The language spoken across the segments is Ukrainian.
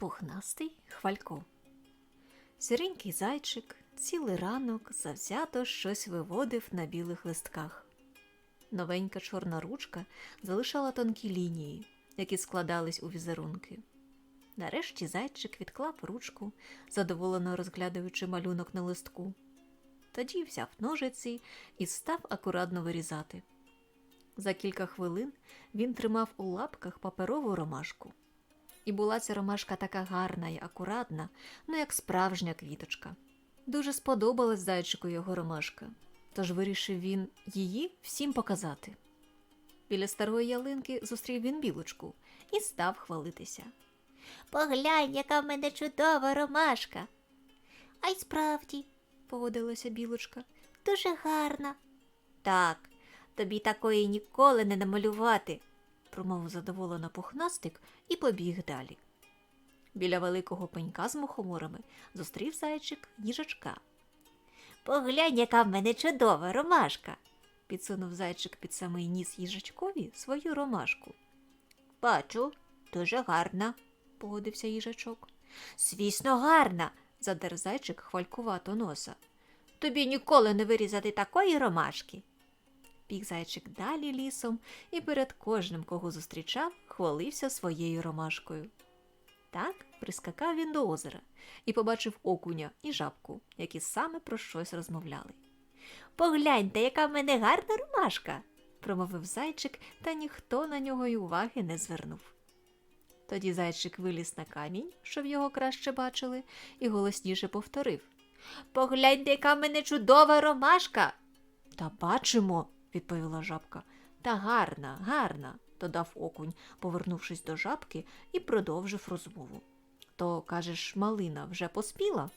Пухнастий хвалько. Сіренький зайчик цілий ранок завзято щось виводив на білих листках. Новенька чорна ручка залишала тонкі лінії, які складались у візерунки. Нарешті зайчик відклав ручку, задоволено розглядаючи малюнок на листку. Тоді взяв ножиці і став акуратно вирізати. За кілька хвилин він тримав у лапках паперову ромашку. І була ця ромашка така гарна і акуратна, ну як справжня квіточка. Дуже сподобалась зайчику його ромашка, тож вирішив він її всім показати. Біля старої ялинки зустрів він білочку і став хвалитися. Поглянь, яка в мене чудова ромашка. А й справді, Поводилася білочка. дуже гарна. Так, тобі такої ніколи не намалювати, промовив задоволено пухнастик і побіг далі. Біля великого пенька з мухоморами зустрів зайчик їжачка. Поглянь, яка в мене чудова ромашка. Підсунув зайчик під самий ніс їжачкові свою ромашку. Бачу, дуже гарна. Погодився їжачок. Звісно, гарна. Задер зайчик хвалькувато носа. Тобі ніколи не вирізати такої ромашки. Біг зайчик далі лісом і перед кожним, кого зустрічав, хвалився своєю ромашкою. Так прискакав він до озера і побачив окуня і жабку, які саме про щось розмовляли. Погляньте, яка в мене гарна ромашка. промовив зайчик, та ніхто на нього й уваги не звернув. Тоді зайчик виліз на камінь, щоб його краще бачили, і голосніше повторив Погляньте, яка в мене чудова ромашка. Та бачимо, відповіла жабка. Та гарна, гарна, додав окунь, повернувшись до жабки і продовжив розмову. То, кажеш, малина вже поспіла?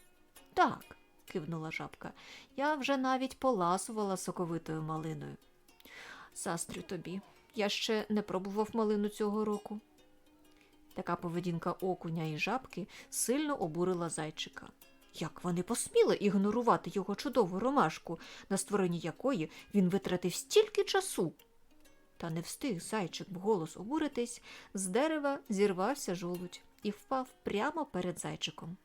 Так, кивнула жабка. Я вже навіть поласувала соковитою малиною. Застрю тобі. Я ще не пробував малину цього року. Така поведінка окуня і жабки сильно обурила зайчика. Як вони посміли ігнорувати його чудову ромашку, на створенні якої він витратив стільки часу? Та не встиг зайчик вголос обуритись, з дерева зірвався жолудь і впав прямо перед зайчиком.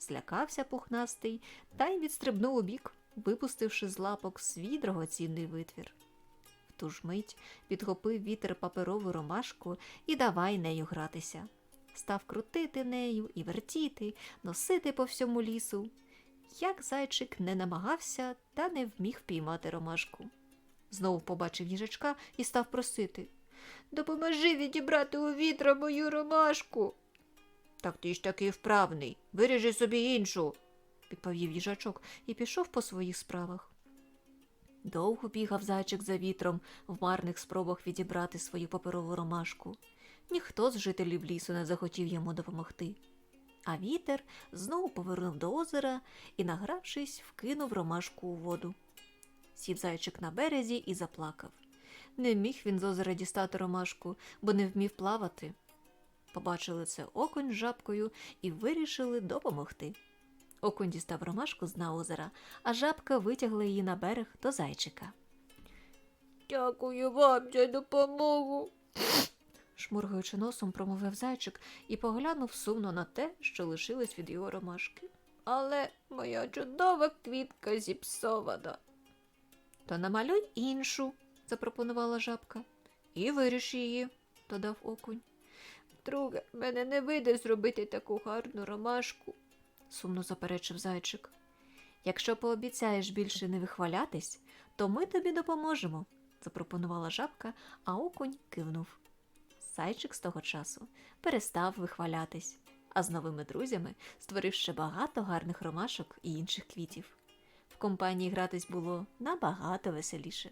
Злякався пухнастий та й відстрибнув убік, випустивши з лапок свій драгоцінний витвір. В ту ж мить підхопив вітер паперову ромашку і давай нею гратися став крутити нею і вертіти, носити по всьому лісу. Як зайчик не намагався та не вміг впіймати ромашку. Знову побачив їжачка і став просити Допоможи відібрати у вітра мою ромашку. Так ти ж такий вправний, виріжи собі іншу, відповів їжачок і пішов по своїх справах. Довго бігав зайчик за вітром в марних спробах відібрати свою паперову ромашку. Ніхто з жителів лісу не захотів йому допомогти. А вітер знову повернув до озера і, награвшись, вкинув ромашку у воду. Сів зайчик на березі і заплакав. Не міг він з озера дістати ромашку, бо не вмів плавати. Побачили це окунь з жабкою і вирішили допомогти. Окунь дістав ромашку з дна озера, а жабка витягла її на берег до зайчика. Дякую вам за допомогу. Шмургаючи носом, промовив зайчик і поглянув сумно на те, що лишилось від його ромашки. Але моя чудова квітка зіпсована. То намалюй іншу, запропонувала жабка. І виріж її, додав окунь. Друге, мене не вийде зробити таку гарну ромашку. сумно заперечив зайчик. Якщо пообіцяєш більше не вихвалятись, то ми тобі допоможемо, запропонувала жабка, а окунь кивнув. Зайчик з того часу перестав вихвалятись, а з новими друзями створив ще багато гарних ромашок і інших квітів. В компанії гратись було набагато веселіше.